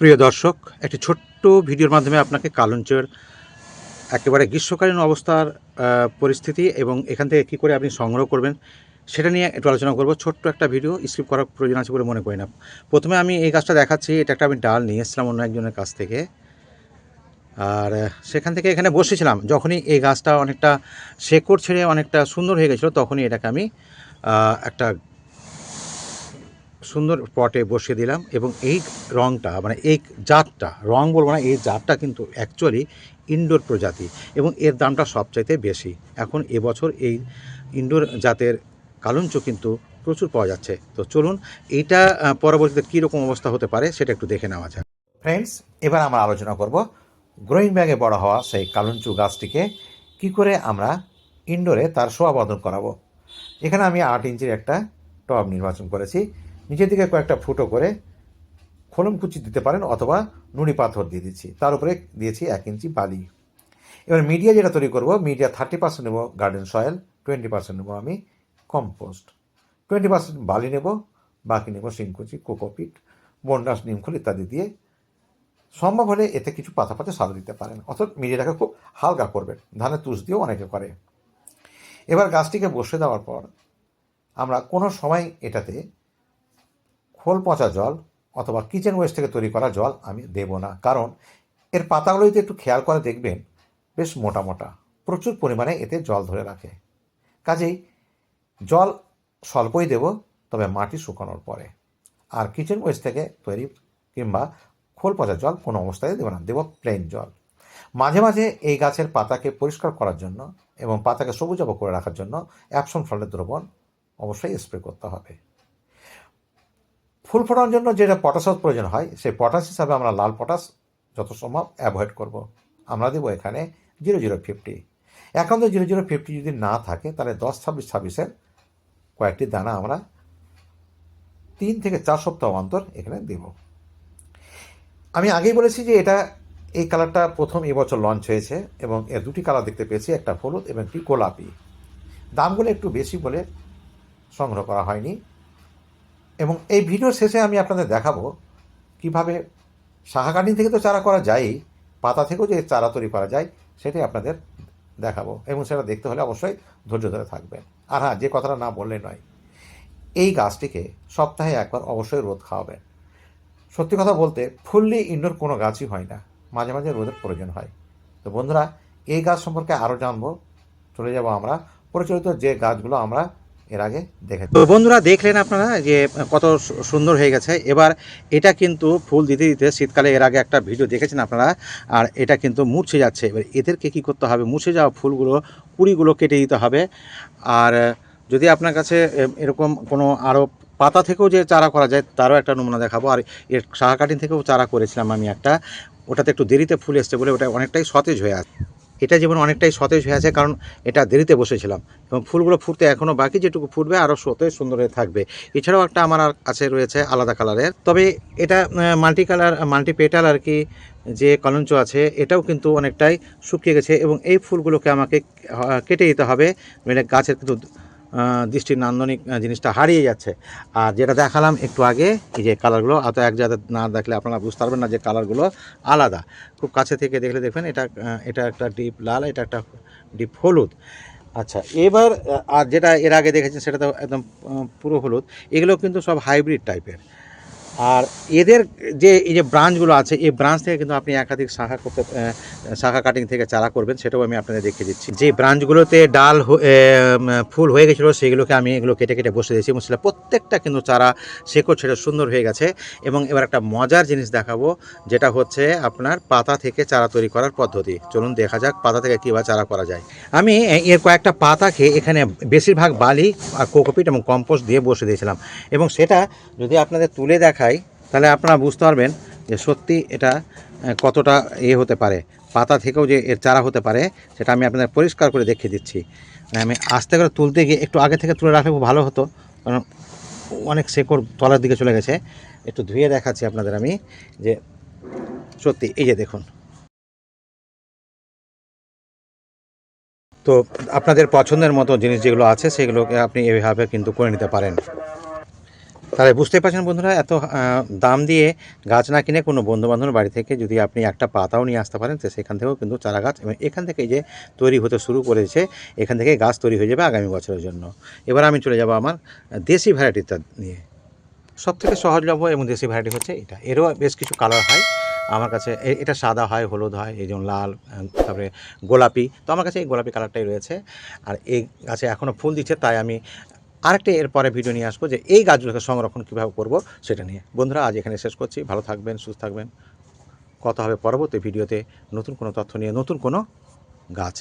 প্রিয় দর্শক, একটি ছোট্ট ভিডিওর মাধ্যমে আপনাকে কালঞ্চের একেবারে গ্রীষ্মকালীন অবস্থার পরিস্থিতি এবং এখান থেকে কী করে আপনি সংগ্রহ করবেন সেটা নিয়ে একটু আলোচনা করব। ছোট্ট একটা ভিডিও, স্কিপ করার প্রয়োজন আছে বলে মনে করি না। প্রথমে আমি এই গাছটা দেখাচ্ছি, এটা একটা আমি ডাল নিয়ে এসেছিলাম অন্য একজনের কাছ থেকে। আর সেখান থেকে এখানে বসেছিলাম, যখনই এই গাছটা অনেকটা শেকড় ছেড়ে অনেকটা সুন্দর হয়ে গেছিল, তখনই এটাকে আমি একটা সুন্দর পটে বসিয়ে দিলাম এবং এই রঙটা মানে এই জাতটা, রং বলব না, এই জাতটা কিন্তু অ্যাকচুয়ালি ইনডোর প্রজাতি এবং এর দামটা সবচাইতে বেশি। এখন এবছর এই ইনডোর জাতের কালঞ্চ কিন্তু প্রচুর পাওয়া যাচ্ছে। তো চলুন, এইটা পরবর্তীতে কীরকম অবস্থা হতে পারে সেটা একটু দেখে নেওয়া যাক। ফ্রেন্ডস এবার আমরা আলোচনা করব গ্রোয়িং ব্যাগে বড় হওয়া সেই কালঞ্চু গাছটিকে কি করে আমরা ইনডোরে তার শোয়াবর্ধন করাবো। এখানে আমি আট ইঞ্চির একটা টব নির্বাচন করেছি। নিচের দিকে কয়েকটা ফুটো করে খোলম কুচি দিতে পারেন অথবা নুড়ি পাথর দিয়ে দিচ্ছি। তার উপরে দিয়েছি এক ইঞ্চি বালি। এবার মিডিয়া যেটা তৈরি করব, মিডিয়া থার্টি পার্সেন্ট নেব গার্ডেন সয়েল টোয়েন্টি পার্সেন্ট নেব আমি কম্পোস্ট টোয়েন্টি পার্সেন্ট বালি নেব, বাকি নেব শিংকুচি কোকোপিট বন্ডাস নিমখোল ইত্যাদি দিয়ে। সম্ভব হলে এতে কিছু পাতা পাতা সাদা দিতে পারেন। অর্থাৎ মিডিয়াটাকে খুব হালকা করবেন। ধানের তুষ দিয়েও অনেকে করে। এবার গাছটিকে বসে দেওয়ার পর আমরা কোনো সময় এটাতে খোল পচা জল অথবা কিচেন ওয়েস্ট থেকে তৈরি করা জল আমি দেব না। কারণ এর পাতাগুলো যদি একটু খেয়াল করে দেখবেন, বেশ মোটা মোটা, প্রচুর পরিমাণে এতে জল ধরে রাখে। কাজেই জল স্বল্পই দেব, তবে মাটি শুকানোর পরে। আর কিচেন ওয়েস্ট থেকে তৈরি কিংবা খোল পচা জল কোনো অবস্থায় দেবো না, দেবো প্লেন জল। মাঝে মাঝে এই গাছের পাতাকে পরিষ্কার করার জন্য এবং পাতাকে সবুজাব করে রাখার জন্য অ্যাপসন ফলের দ্রবণ অবশ্যই স্প্রে করতে হবে। ফুল ফোটানোর জন্য যেটা পটাশের প্রয়োজন হয়, সেই পটাশ হিসাবে আমরা লাল পটাশ যত সম্ভব অ্যাভয়েড করব। আমরা দেবো এখানে জিরো জিরো ফিফটি। এখন তো জিরো জিরো ফিফটি যদি না থাকে, তাহলে দশ, ছাব্বিশ, ছাব্বিশের কয়েকটি দানা আমরা তিন থেকে চার সপ্তাহ অন্তর এখানে দেব। আমি আগেই বলেছি যে এটা, এই কালারটা প্রথম এবছর লঞ্চ হয়েছে এবং এর দুটি কালার দেখতে পেয়েছি, একটা হলুদ এবং একটি গোলাপি। দামগুলো একটু বেশি বলে সংগ্রহ করা হয়নি। এবং এই ভিডিওর শেষে আমি আপনাদের দেখাবো কীভাবে শাখা কাটিং থেকে তো চারা করা যায়ই পাতা থেকেও যে চারা তৈরি করা যায়, সেটাই আপনাদের দেখাবো এবং সেটা দেখতে হলে অবশ্যই ধৈর্য ধরে থাকবেন। আর হ্যাঁ যে কথাটা না বললে নয়, এই গাছটিকে সপ্তাহে একবার অবশ্যই রোদ খাওয়াবেন। সত্যি কথা বলতে, ফুললি ইনডোর কোনো গাছই হয় না, মাঝে মাঝে রোদের প্রয়োজন হয়। তো বন্ধুরা, এই গাছ সম্পর্কে আরও জানব, চলে যাব আমরা। প্রচলিত যে গাছগুলো আমরা এর আগে দেখে তো বন্ধুরা দেখলেন আপনারা যে কত সুন্দর হয়ে গেছে। এবার এটা কিন্তু ফুল দিতে দিতে শীতকালে এর আগে একটা ভিডিও দেখেছেন আপনারা, আর এটা কিন্তু মুছে যাচ্ছে। এবার এদেরকে কী করতে হবে? মুছে যাওয়া ফুলগুলো, কুড়িগুলো কেটে দিতে হবে। আর যদি আপনার কাছে এরকম কোনো আরও পাতা থেকেও যে চারা করা যায়, তারও একটা নমুনা দেখাবো। আর এর শাখা কাটিং থেকেও চারা করেছিলাম আমি একটা। ওটাতে একটু দেরিতে ফুল এসছে বলে ওটা অনেকটাই সতেজ হয়ে আছে। এটা যেমন অনেকটাই সতেজ হয়ে আছে, কারণ এটা দেরিতে বসেছিলাম। এবং ফুলগুলো ফুটতে এখনও বাকি যেটুকু ফুটবে আরও সতেজ সুন্দর হয়ে থাকবে। এছাড়াও একটা আমার কাছে রয়েছে আলাদা কালারের। তবে এটা মাল্টি কালার মাল্টি পেটাল আর কি যে কলঞ্চ আছে, এটাও কিন্তু অনেকটাই শুকিয়ে গেছে এবং এই ফুলগুলোকে আমাকে কেটে দিতে হবে। মানে গাছের কিন্তু দৃষ্টির নান্দনিক জিনিসটা হারিয়ে যাচ্ছে। আর যেটা দেখালাম একটু আগে, এই যে কালারগুলো অত এক জায়গায় না দেখলে আপনারা বুঝতে পারবেন না যে কালারগুলো আলাদা। খুব কাছে থেকে দেখলে দেখবেন, এটা এটা একটা ডিপ লাল, এটা একটা ডিপ হলুদ। আচ্ছা এবার আর যেটা এর আগে দেখেছেন, সেটা তো একদম পুরো হলুদ। এগুলো কিন্তু সব হাইব্রিড টাইপের আর এদের যে এই যে ব্রাঞ্চগুলো আছে, এই ব্রাঞ্চ থেকে কিন্তু আপনি একাধিক শাখা করতে শাখা কাটিং থেকে চারা করবেন, সেটাও আমি আপনাদের দেখিয়ে দিচ্ছি। যে ব্রাঞ্চগুলোতে ডাল ফুল হয়ে গেছিল, সেগুলোকে আমি এগুলো কেটে কেটে বসে দিয়েছি। এবং সেটা প্রত্যেকটা কিন্তু চারা শেকড় ছেড়ে সুন্দর হয়ে গেছে। এবং এবার একটা মজার জিনিস দেখাবো, যেটা হচ্ছে আপনার পাতা থেকে চারা তৈরি করার পদ্ধতি। চলুন দেখা যাক পাতা থেকে কীভাবে চারা করা যায়। আমি এর কয়েকটা পাতাকে এখানে বেশিরভাগ বালি আর কোকোপিট এবং কম্পোস্ট দিয়ে বসে দিয়েছিলাম। এবং সেটা যদি আপনাদের তুলে দেখাই তাহলে আপনারা বুঝতে পারবেন যে সত্যি এটা কতটা এ হতে পারে। পাতা থেকেও যে এর চারা হতে পারে, সেটা আমি আপনাদের পরিষ্কার করে দেখিয়ে দিচ্ছি। মানে আমি আস্তে করে তুলতে গিয়ে একটু আগে থেকে তুলে রাখলে খুব ভালো হতো, কারণ অনেক শেকড় তলার দিকে চলে গেছে। একটু ধুয়ে দেখাচ্ছি আপনাদের আমি যে সত্যি, এই যে দেখুন। তো আপনাদের পছন্দের মতো জিনিস যেগুলো আছে, সেগুলোকে আপনি এইভাবে কিন্তু করে নিতে পারেন। তাহলে বুঝতে পারছেন বন্ধুরা, এত দাম দিয়ে গাছ না কিনে কোনো বন্ধু বান্ধবের বাড়ি থেকে যদি আপনি একটা পাতাও নিয়ে আসতে পারেন, তো সেখান থেকেও কিন্তু চারা গাছ এবং এখান থেকে যে তৈরি হতে শুরু করেছে, এখান থেকে গাছ তৈরি হয়ে যাবে আগামী বছরের জন্য। এবার আমি চলে যাব আমার দেশি ভ্যারাইটিটা নিয়ে। সব থেকে সহজলভ্য এবং দেশি ভ্যারাইটি হচ্ছে এটা। এরও বেশ কিছু কালার হয়। আমার কাছে এটা সাদা হয়, হলুদ হয়, এই যেমন লাল তারপরে গোলাপি। তো আমার কাছে এই গোলাপি কালারটাই রয়েছে। আর এই গাছে এখনও ফুল দিচ্ছে, তাই আমি আরেকটা এরপরে ভিডিও নিয়ে আসব যে এই গাছগুলোকে সংরক্ষণ কীভাবে করব সেটা নিয়ে। বন্ধুরা, আজ এখানে শেষ করছি। ভালো থাকবেন, সুস্থ থাকবেন। কথা হবে পরবর্তী ভিডিওতে নতুন কোনো তথ্য নিয়ে, নতুন কোনো গাছ নিয়ে।